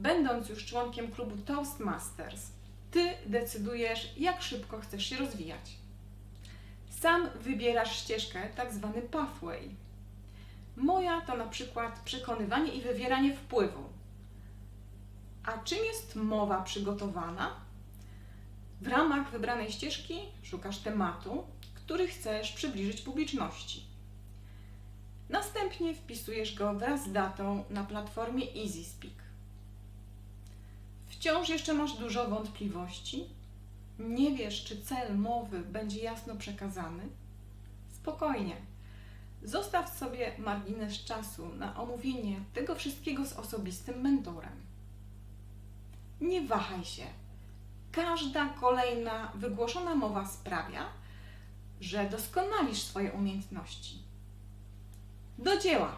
Będąc już członkiem klubu Toastmasters, ty decydujesz, jak szybko chcesz się rozwijać. Sam wybierasz ścieżkę, tak zwany pathway. Moja to na przykład przekonywanie i wywieranie wpływu. A czym jest mowa przygotowana? W ramach wybranej ścieżki szukasz tematu, który chcesz przybliżyć publiczności. Następnie wpisujesz go wraz z datą na platformie EasySpeak. Wciąż jeszcze masz dużo wątpliwości? Nie wiesz, czy cel mowy będzie jasno przekazany? Spokojnie. Zostaw sobie margines czasu na omówienie tego wszystkiego z osobistym mentorem. Nie wahaj się. Każda kolejna wygłoszona mowa sprawia, że doskonalisz swoje umiejętności. Do dzieła!